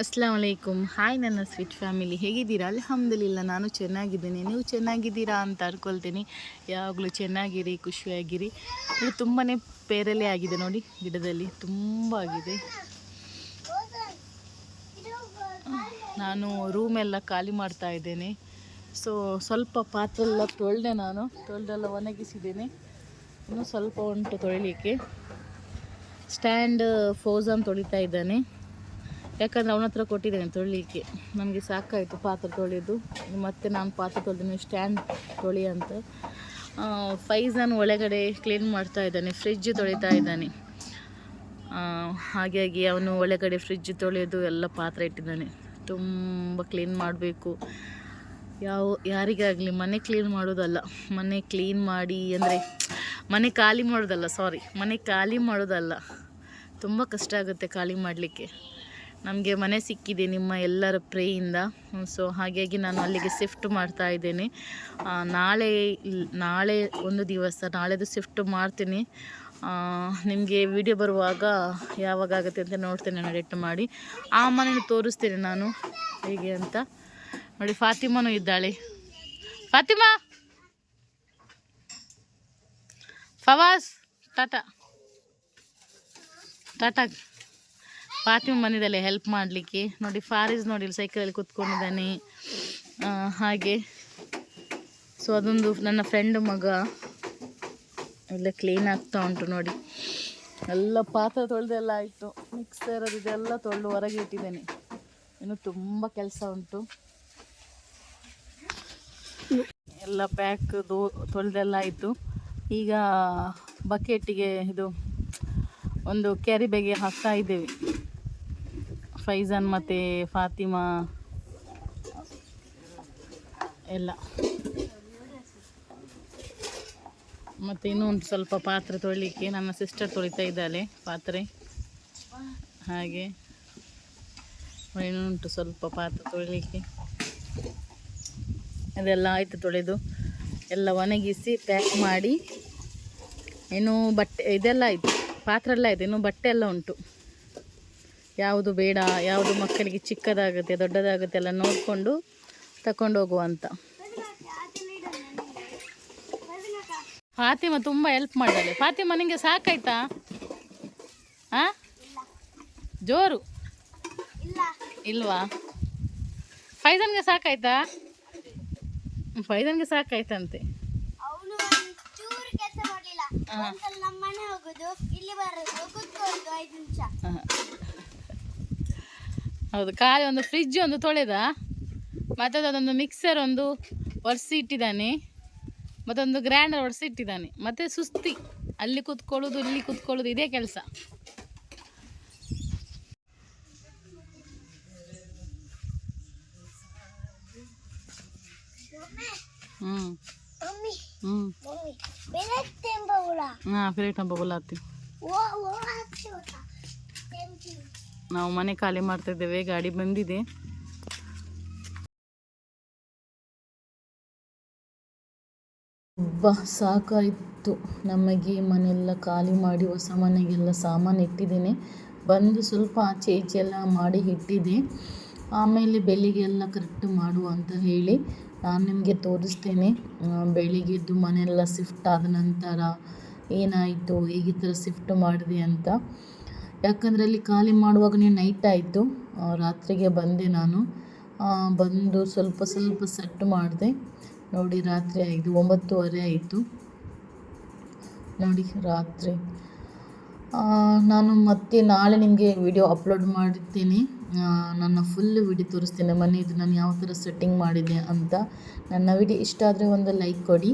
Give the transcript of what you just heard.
ಅಸ್ಲಾಂ ವಲೈಕುಮ್ ಹಾಯ್ ನನ್ನ sweet family ಹೇಗಿದ್ದೀರಾ? ಅಲ್ಹಮ್ದುಲಿಲ್ಲ, ನಾನು ಚೆನ್ನಾಗಿದ್ದೀನಿ. ನೀವು ಚೆನ್ನಾಗಿದ್ದೀರಾ ಅಂತ ಅನ್ಕೊಳ್ತೀನಿ. ಯಾವಾಗಲೂ ಚೆನ್ನಾಗಿರಿ, ಖುಷಿಯಾಗಿರಿ. ಇದು ತುಂಬಾ ಪೇರಲೆ ಆಗಿದೆ ನೋಡಿ, ಗಿಡದಲ್ಲಿ. ತುಂಬ ಆಗಿದೆ. ನಾನು ರೂಮೆಲ್ಲ ಖಾಲಿ ಮಾಡ್ತಾ ಇದ್ದೇನೆ. ಸೊ ಸ್ವಲ್ಪ ಪಾತ್ರೆ ಎಲ್ಲ ತೊಳೆದೆ ನಾನು. ತೊಳೆದೆಲ್ಲ ಒಣಗಿಸಿದ್ದೇನೆ. ಇನ್ನೂ ಸ್ವಲ್ಪ ಉಂಟು ತೊಳಿಲಿಕ್ಕೆ. ಸ್ಟ್ಯಾಂಡ್ ಫೋಸನ್ ತೊಳಿತಾ ಇದ್ದಾನೆ. ಯಾಕಂದರೆ ಅವನ ಹತ್ರ ಕೊಟ್ಟಿದ್ದೇನೆ ತೊಳಿಲಿಕ್ಕೆ. ನಮಗೆ ಸಾಕಾಯಿತು ಪಾತ್ರೆ ತೊಳೆಯೋದು ಮತ್ತೆ ನಾನು ಪಾತ್ರೆ ತೊಳೆದಿನಿ ಸ್ಟ್ಯಾಂಡ್ ತೊಳಿ ಅಂತ. ಫೈಝನ್ ಒಳಗಡೆ ಕ್ಲೀನ್ ಮಾಡ್ತಾ ಇದ್ದಾನೆ ಫ್ರಿಜ್ ತೊಳಿತಾ ಇದ್ದಾನೆ. ಹಾಗಾಗಿ ಅವನು ಒಳಗಡೆ ಫ್ರಿಜ್ ತೊಳೆಯೋದು ಎಲ್ಲ ಪಾತ್ರೆ ಇಟ್ಟಿದ್ದಾನೆ. ತುಂಬ ಕ್ಲೀನ್ ಮಾಡಬೇಕು. ಯಾವ, ಯಾರಿಗಾಗಲಿ ಮನೆ ಕ್ಲೀನ್ ಮಾಡೋದಲ್ಲ. ಮನೆ ಕ್ಲೀನ್ ಮಾಡಿ ಅಂದರೆ ಮನೆ ಖಾಲಿ ಮಾಡೋದಲ್ಲ ಸಾರಿ ಮನೆ ಖಾಲಿ ಮಾಡೋದಲ್ಲ. ತುಂಬ ಕಷ್ಟ ಆಗುತ್ತೆ ಖಾಲಿ ಮಾಡಲಿಕ್ಕೆ. ನಮಗೆ ಮನೆ ಸಿಕ್ಕಿದೆ ನಿಮ್ಮ ಎಲ್ಲರ ಪ್ರೇಯಿಂದ. ಸೊ ಹಾಗಾಗಿ ನಾನು ಅಲ್ಲಿಗೆ ಶಿಫ್ಟ್ ಮಾಡ್ತಾ ಇದ್ದೇನೆ. ನಾಳೆ ನಾಳೆ ಒಂದು ದಿವಸ ನಾಳೆದು ಶಿಫ್ಟ್ ಮಾಡ್ತೀನಿ. ನಿಮಗೆ ವಿಡಿಯೋ ಬರುವಾಗ ಯಾವಾಗ ಆಗುತ್ತೆ ಅಂತ ನೋಡ್ತೇನೆ ನಾನು ಎಡಿಟ್ ಮಾಡಿ. ಆ ಮನೇನ ತೋರಿಸ್ತೇನೆ ನಾನು. ಹೇಗೆ ಅಂತ. ನೋಡಿ, ಫಾತಿಮಾನು ಇದ್ದಾಳೆ. ಫಾತಿಮಾ! ಫವಾಸ್, ಟಾಟಾ. ಟಾಟಾ. ಫಾತಿಮಾ ಬಂದಿದ್ದಾಳೆ ಹೆಲ್ಪ್ ಮಾಡಲಿಕ್ಕೆ. ನೋಡಿ, ಫಾರಿಸ್ ನೋಡಿ ಸೈಕಲಲ್ಲಿ ಕೂತ್ಕೊಂಡಿದ್ದಾನೆ. ಹಾಗೆ. ಸೊ ಅದೊಂದು ನನ್ನ ಫ್ರೆಂಡ್ ಮಗ. ಎಲ್ಲ ಕ್ಲೀನ್ ಆಗ್ತಾ ಉಂಟು ನೋಡಿ. ಎಲ್ಲ ಪಾತ್ರೆ ತೊಳೆದೆಲ್ಲ ಆಯಿತು. ಮಿಕ್ಸರ್ ಅದು ಇದೆಲ್ಲ ತೊಳೆದು ಹೊರಗೆ ಇಟ್ಟಿದ್ದೇನೆ. ಇನ್ನು ತುಂಬ ಕೆಲಸ ಉಂಟು. ಎಲ್ಲ ಪ್ಯಾಕ್ ತೊಳೆದೆಲ್ಲ ಆಯಿತು. ಈಗ ಬಕೆಟಿಗೆ ಇದು ಒಂದು ಕ್ಯಾರಿ ಬ್ಯಾಗೆ ಹಾಕ್ತಾ ಇದ್ದೇವೆ. ಫೈಜಾನ್ ಮತ್ತು ಫಾತಿಮಾ, ಎಲ್ಲ. ಮತ್ತು ಇನ್ನೊಂದು ಸ್ವಲ್ಪ ಪಾತ್ರೆ ತೊಳಿಲಿಕ್ಕೆ ನನ್ನ ಸಿಸ್ಟರ್ ತೊಳಿತಾ ಇದ್ದಾಳೆ ಪಾತ್ರೆ. ಹಾಗೆ ಇನ್ನುಂಟು ಸ್ವಲ್ಪ ಪಾತ್ರೆ ತೊಳಿಲಿಕ್ಕೆ. ಅದೆಲ್ಲ ಆಯಿತು ತೊಳೆದು ಎಲ್ಲ ಒಣಗಿಸಿ ಪ್ಯಾಕ್ ಮಾಡಿ. ಇನ್ನು ಬಟ್ಟೆ ಇದೆಲ್ಲ ಆಯಿತು, ಪಾತ್ರೆ ಎಲ್ಲ ಆಯಿತು, ಇನ್ನು ಬಟ್ಟೆ ಎಲ್ಲ ಉಂಟು. ಯಾವುದು ಬೇಡ ಯಾವುದು ಮಕ್ಕಳಿಗೆ ಚಿಕ್ಕದಾಗುತ್ತೆ ದೊಡ್ಡದಾಗುತ್ತೆ ಎಲ್ಲ ನೋಡಿಕೊಂಡು ತಕೊಂಡು ಹೋಗುವಂತ. ಫಾತಿಮಾ ತುಂಬ ಹೆಲ್ಪ್ ಮಾಡಿದಾಳೆ ಫಾತಿಮಾ ನಿಂಗೆ ಸಾಕಾಯ್ತಾ? ಹಾಂ ಜೋರು. ಇಲ್ವಾ? ಫೈಜನ್ಗೆ ಸಾಕಾಯ್ತಾ? ಫೈಜನ್ಗೆ ಸಾಕಾಯ್ತಂತೆ. ಅವನು ಚೂರು ಕೆಲಸ ಮಾಡಲಿಲ್ಲ ಹಾ. ಒಂದ್ಸಲ ನಮ್ಮ ಮನೆ ಹೋಗುದು ಇಲ್ಲಿ ಬರೋದು ಕುತ್ಕೊಳ್ಳೋದು ಐದು ನಿಮಿಷ ಹ. ಹೌದು ಖಾಲಿ ಒಂದು ಫ್ರಿಜ್ ಒಂದು ತೊಳೆದ. ಮತ್ತು ಅದೊಂದು ಮಿಕ್ಸರ್ ಒಂದು ಒರೆಸಿ ಇಟ್ಟಿದ್ದಾನೆ. ಮತ್ತೊಂದು ಗ್ರ್ಯಾಂಡರ್ ಒರೆಸಿ ಇಟ್ಟಿದ್ದಾನೆ. ಮತ್ತು ಸುಸ್ತಿ. ಅಲ್ಲಿ ಕೂತ್ಕೊಳ್ಳೋದು ಇಲ್ಲಿ ಕೂತ್ಕೊಳ್ಳೋದು ಇದೇ ಕೆಲಸ. ಹ್ಞೂ ಹ್ಮ್. ಹ್ಞೂ ಹಾಂ ಫಿರೇಟ್ ಹಬ್ಬ ಬೋಲಾತಿ ನಾವು ಮನೆ ಖಾಲಿ ಮಾಡ್ತಾ ಇದ್ದೇವೆ, ಗಾಡಿ ಬಂದಿದೆ. ಒಬ್ಬ ಸಾಕಾಯಿತು. ನಮಗೆ ಮನೆಯೆಲ್ಲ ಖಾಲಿ ಮಾಡಿ ಹೊಸ ಮನೆಗೆಲ್ಲ ಸಾಮಾನು ಇಟ್ಟಿದ್ದೇನೆ. ಬಂದು ಸ್ವಲ್ಪ ಆಚೆ ಈಚೆ ಎಲ್ಲ ಮಾಡಿ ಇಟ್ಟಿದೆ ಆಮೇಲೆ ಬೆಳಿಗ್ಗೆ ಎಲ್ಲ ಕರೆಕ್ಟ್ ಮಾಡು ಅಂತ ಹೇಳಿ ನಾನು ನಿಮಗೆ ತೋರಿಸ್ತೇನೆ. ಬೆಳಿಗ್ಗೆದ್ದು ಮನೆಲ್ಲ ಶಿಫ್ಟ್ ಆದ ನಂತರ ಏನಾಯಿತು ಹೇಗೆ ಥರ ಶಿಫ್ಟ್ ಮಾಡಿದೆ ಅಂತ. ಯಾಕಂದರೆ ಅಲ್ಲಿ ಖಾಲಿ ಮಾಡುವಾಗ ನೈಟ್ ಆಯಿತು. ರಾತ್ರಿಗೆ ಬಂದೆ ನಾನು. ಬಂದು ಸ್ವಲ್ಪ ಸ್ವಲ್ಪ ಸೆಟ್ ಮಾಡಿದೆ. ನೋಡಿ ರಾತ್ರಿ ಆಯಿತು, ಒಂಬತ್ತುವರೆ ಆಯಿತು. ನೋಡಿ ರಾತ್ರಿ. ನಾನು ಮತ್ತೆ ನಾಳೆ ನಿಮಗೆ ವಿಡಿಯೋ ಅಪ್ಲೋಡ್ ಮಾಡಿರ್ತೀನಿ ನನ್ನ ಫುಲ್ ವಿಡಿಯೋ ತೋರಿಸ್ತೇನೆ. ಮನೆಯದು ನಾನು ಯಾವ ಥರ ಸೆಟ್ಟಿಂಗ್ ಮಾಡಿದೆ ಅಂತ. ನನ್ನ ವಿಡಿಯೋ ಇಷ್ಟ ಆದರೆ ಒಂದು ಲೈಕ್ ಕೊಡಿ.